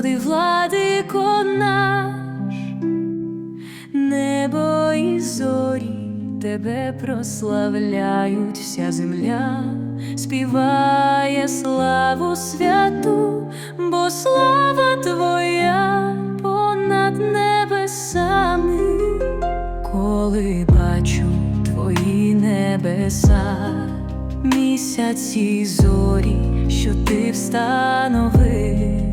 Господи, владико наш, небо і зорі тебе прославляють, вся земля співає славу святу, бо слава Твоя понад небесами, коли бачу Твої небеса, місяці зорі, що ти встановив.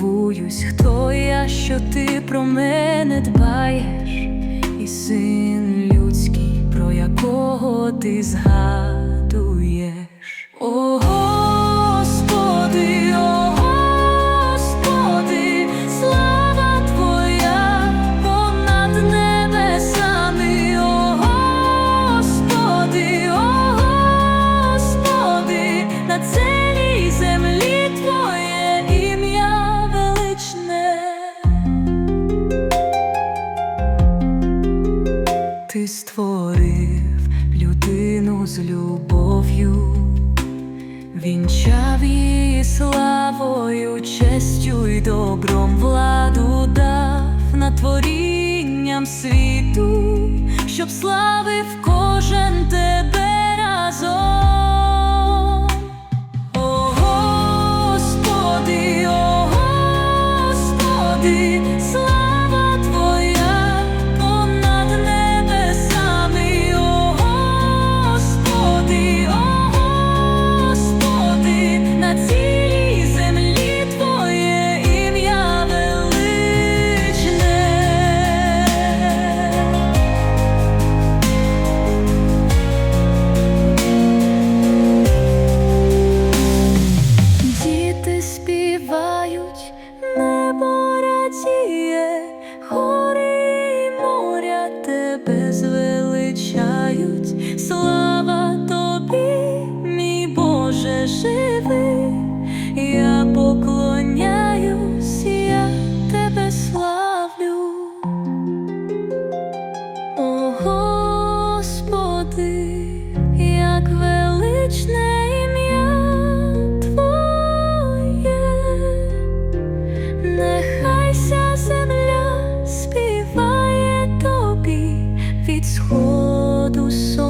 Дивуюсь, хто я, що ти про мене дбаєш, і син людський, про якого ти згадуєш. ти створив людину з любов'ю, вінчав її славою, честю й добром владу дав над творінням світу, щоб славив кожен тебе разом. О Господи, о Господи, слава. Відходу сон.